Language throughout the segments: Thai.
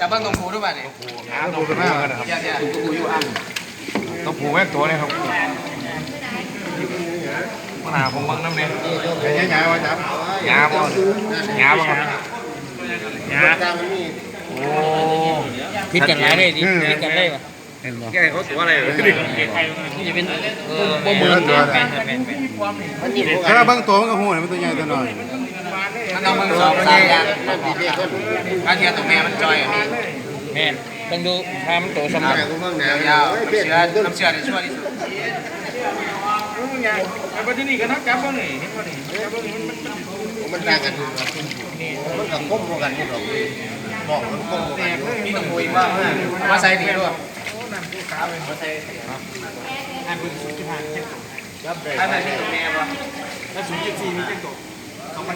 จะเบิ้งตรงผูด้วยป่ะเนี่ยต้องผูกมากกันนะครับเดี๋ยวเดี๋ยวตรงผูอยู่อะต้องผูกแม่ตัวเนี่ยครับปัญหาผมบังน้ำเนี่ยเป็นยังไงวะจ๊ะยาบ่ยาบ่ครับยาโอ้พิดกันหลายเลยดิพิดกันเลยว่ะแกเขาตัวอะไรเลยนี่จะเป็นเออบ่เหมือนตัวแม่นแม่นแม่นถ้าบางตัวมันก็หูเนี่ยมันตัวใหญ่ตัวน้อยมั นต้องเบิ้งสองสามอย่างบางทีตัวแม่มันจอยอะแม่นต้องดูถ้ามันโตสมบูรณ์ยาวๆน้ำเชื้อน้ำเชื้อในช่วยที่สุดไปที่นี่ก็นักจับบ้างนี่เห็นป่ะนี่จับบ้างนี่มันมันต่างกันมันกับก้มกันนี่หรอกบอกมันก้มกันมีตรงผูอีกว่ามาใส่ดีด้วยอันไหนที่ตัวแม่ป่ะ ป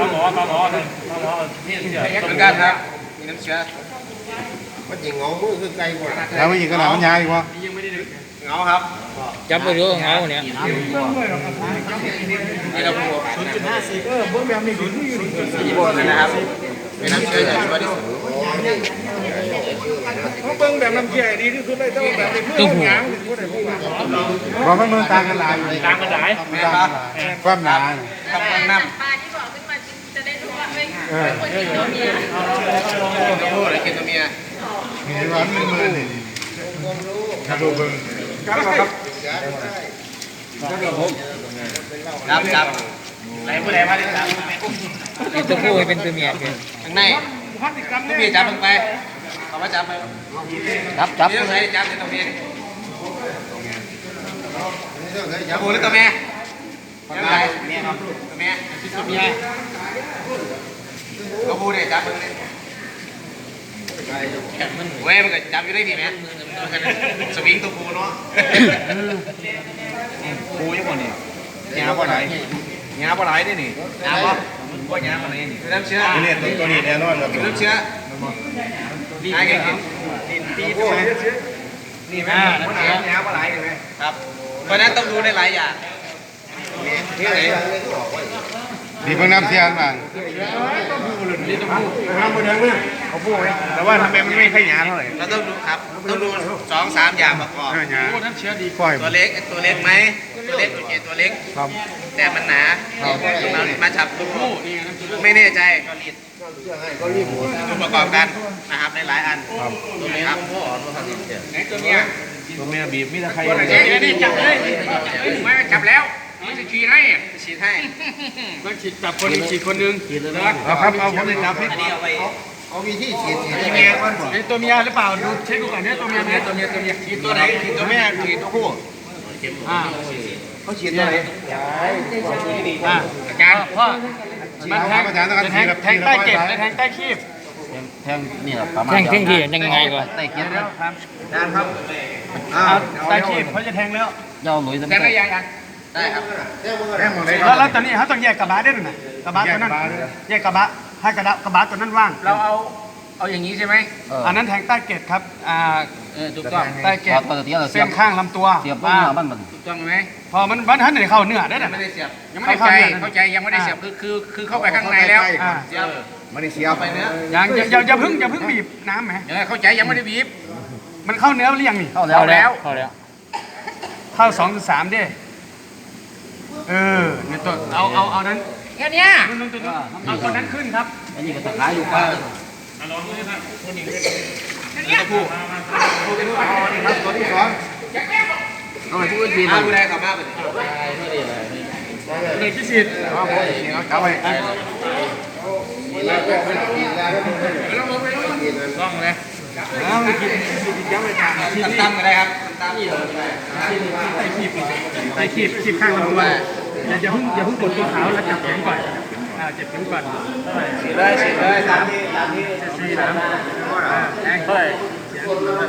ลาหมอปลาหมอเลยปลาหมอนี่เดี๋ยวเหมือนกันครับมีน้ำเชื้อมันยิงงอมือคือไกลกว่าแล้วมันยิงกระหน่ำมันยาวอีกวะเงาครับจับไปดูเงาเนี่ยนี่เราผูศูนย์จุดห้าสี่เออเบิ้งแบบนี้ศูนย์สี่บนนะครับมีน้ำเชื้อในช่วยที่สุด เขาเบิ่งแบบน้ำเชี่ยดีที่สุดเลยต้องแบบเป็นเพื่อนหางผู้ใดผู้หลังบอกมันมันต่างกันหลายอยู่ต่างกันหลายแม่ปะความหนาทำเบิ้งน้ำปลาที่บอกขึ้นมาจะได้รู้ว่าเฮ้ยเออคนกินตัวเมียตัวผู้หรือกินตัวเมียเห็นว่ามันมือนี่ถ้าดูเบิ่งจับจับไหนผู้ใดมาได้จับไอ้ตัวผู้ให้เป็นตัวเมียเกินข้างในผู้เมียจับลงไป เขามาจับไปจับจับนี่ต้องใช้จับในตัวเมียจับผู้หรือตัวเมียจับอะไรเมียตัวเมียตัวเมียตัวผู้เนี่ยจับมึงเลยเว้ยมันก็จับอยู่ได้ดีไหมสวิงตัวผู้เนาะปูยังบ่นี่ยาบ่ไหลยาบ่ไหลได้นี่น้ำปะบ่ยาบ่ไหลนี่น้ำเชื้อนี่ตัวนี้แน่นอนครับน้ำเชื้อ ดีไอ้กินปีตัวนี่แม่บ่ไหลยาบ่ไหลนี่แม่ครับ เพราะนั้นต้องดูในหลายอย่างนี่ไหนดีเพิ่งน้ำเสียนบ้างเขาพูดแต่ว่าทำไมมันไม่ค่อยยาเท่าไหร่เราต้องดูครับต้องดูสองสามอย่างประกอบเออหยาน้ำเชื้อดีปล่อยตัวเล็กตัวเล็กไหมตัวเล็กตัวใหญ่ตัวเล็กครับแต่มันหนามามาจับตัวผู้ไม่แน่ใจก็รีด ดูประกอบกันนะครับในหลายอันตัวนี้ครับไหนตัวเมียตัวเมียบีบมีตะไคร้นี่จับเลยไม่จับแล้วมันจะฉีดให้ฉีดให้ก็ฉีดจับคนนึงฉีดคนนึงฉีดเลยนะเอาครับเอาผมจะจับให้อันนี้เอาไปเอาวิธีฉีดฉีดตัวเมียก่อนไอตัวเมียหรือเปล่าดูเช็คดูก่อนเนี่ยตัวเมียเนี่ยตัวเมียตัวเมียฉีดตัวไหนฉีดตัวแม่ฉีดตัวผู้อ่าเขาฉีดตัวไหนอ่าอาจารย์พ่อ มันแทงแทงแทงใต้เก็บและแทงใต้คีบแท่งแท่งที่ยังไงก่อนใต้เก็บแล้วครับอาจารย์ครับใต้คีบเขาจะแทงแล้วยาวหลุยแต่ได้ยังยังได้ครับแค่หมดเลยแล้วแล้วตอนนี้เขาต้องแยกกระบะได้หรือไงกระบะตัวนั้นแยกกระบะให้กระบะกระบะตัวนั้นว่าง เราเอาเอาอย่างนี้ใช่ไหมอันนั้นแทงใต้เกตครับอ่า เออถูกต้องใต้เกตเส้นข้างลำตัวเสียบเนื้อมันมัน ถูกต้องไหมพอมันมันทันไหนเข้าเนื้อได้ยัน่ะ งไม่ได้เสียบยังไม่เข้าได้ใจเข้าเนื้อเข้าใจยังไม่ได้เสียบคือคือคือเข้าไปข้างในแล้วอ่าเสียบไม่ได้เสียบเข้าไปเนื้อยังอย่าอย่าอย่าเพึ่งอย่าเพึ่งบีบน้ำไหมเออเข้าใจยังไม่ได้บีบ มันเข้าเนื้อหรือยังนี่เข้าแล้วเข้าแล้ว เข้าสองถึงสามดิเออเนี่ยตัวเอาเอาเอานั้นแค่เนี้ยนู่นๆตัวนู้นเอาตัวนั้นขึ้นครับ อันนี้ก็ตะขายอยู่ป้า ตัวที่สองเอาไปพูดทีมาดูแลกับมาไปเด็กที่สิทธิ์จับไปต้องเลยอ้าวกินกินยังไม่ทานที่นี่ตั้มก็ได้ครับตั้มใต้ขีบใต้ขีบขีบข้างลำตัวอย่าอย่าเพิ่งอย่าเพิ่งกดตัวขาวแล้วจับแขนก่อน อ่าเจ็บแขนก่อนๆฉีดเลยฉีดเลยตามที่ตามที่สี่น้ำเฮ้ย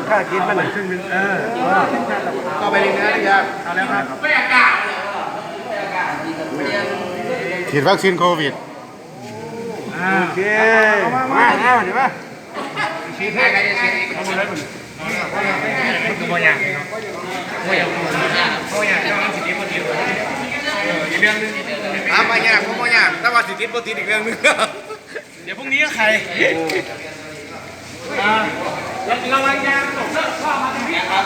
ค่ากินมันหนึ่งครึ่งนึงเออเข้าไปในเนื้อนะครับเอาแล้วครับไม่อากาศฉีดวัคซีนโควิดโอเคมามาเอาเดี๋ยวมาฉีดให้ใครจะฉีดอีกเอามาเลยมันมันก็บ่ยากเนาะบ่ยากบ่ยากเรื่องสิทธิบ่ติดอีกเรื่องนึงถามบ่ยากผมบ่ยากแต่ว่าสิทธิบ่ติดอีกเรื่องนึง เดี๋ยวพรุ่งนี้ก็ใครอ่าระวังยางตกเลิกข้อมาตรงนี้ครับ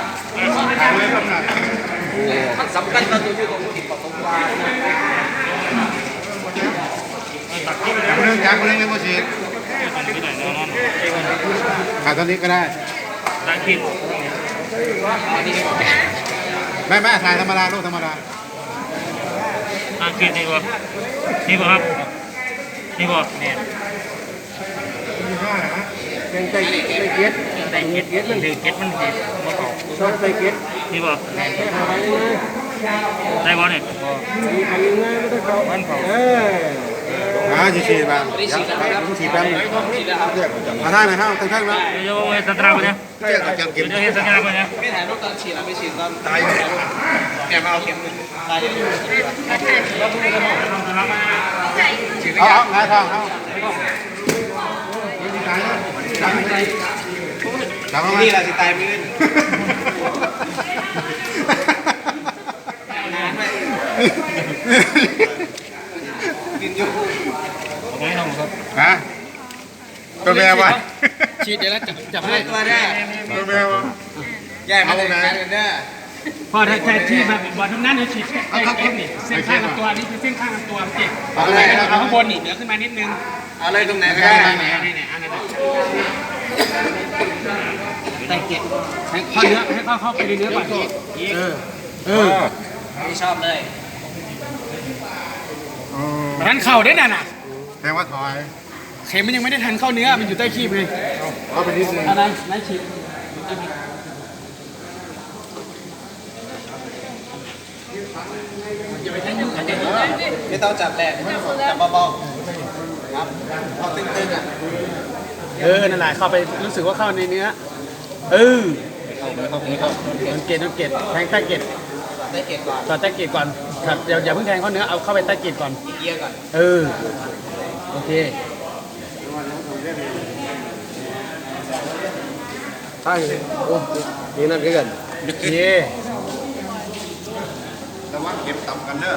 ข้อมายางตกมันสำคัญตอนตัวอยู่ตรงติดกับตรงกลางจับเรื่องจับเรื่องไม่พอฉีดขาดตอนนี้ก็ได้ ตัดขีดไม่ไม่ถ่ายธรรมดาลูกธรรมดาตัด ขีดนี่บ่นี่บ่ครับ นี่บ่เนี่ยเป็นไก่ไก่เกียรแต่เก็ดเก็ดมันถือเก็ดมันถือบ่เข้าชอบไก่เกียรนี่บ่ได้บ่เนี่ยอ่า ฉีดฉีดบ้างฉีดแป๊บนึงมาท่าไหนครับท่านท่านนะเดี๋ยวเฮสัญลักษณ์บ่เนี่ยเจ้าจังเก็บเดี๋ยวเฮ็ดสัญลักษณ์บ่เนี่ยไม่ถ่ายรูปตอนฉีดแล้วไม่ฉีดตอนตายแกมาเอาเข็มหนึ่งตายอยู่เอาเอางายทองเอาจับมานี่แหละสิตายมืนกินอยู่ ฮะตัวแม่วะฉีดเดี๋ยวแล้วจับจับไม่ให้ตัวแน่ตัวแม่วะแย่มาเลยนะกันเด้อพอถ้าแค่ที่แบบบอลทำนั้นเนี่ยฉีดแค่เก็ดนี่เส้นข้างลำตัวนี่คือเส้นข้างลำตัวเจ็บเอาข้างบนนี่เหนือขึ้นมานิดนึงเอาเลยตรงไหนก็ได้นี่เนี่ยอันนั้นแต่เก็บให้เข้าเนื้อให้เข้าเข้าไปในเนื้อก่อนเออเออไม่ชอบเลยนั้นเข่าได้น่ะน่ะ แสดงว่าถอยเข็มมันยังไม่ได้ทันเข้าเนื้อ มันอยู่ใต้คีบไงเอาไปนิดนึงอะไรนายฉีดไม่ต้องจับแรงจับเบาๆครับพอตึงๆอะเออ นั่นแหละเข้าไปรู้สึกว่าเข้าในเนื้อ เออมันเกล็ดมันเกล็ดแทงใต้เกล็ดได้เก็บก่อนต่อใต้เกล็ดก่อน ครับอย่าอย่าเพิ่งแทงเข้าเนื้อเอาเข้าไปใต้เกล็ดก่อน เกียร์ก่อนเออ โอเคใช่โอ้นี่นั่นก็กันโอเคแต่ว่าเก็บต่ำกันเด้อ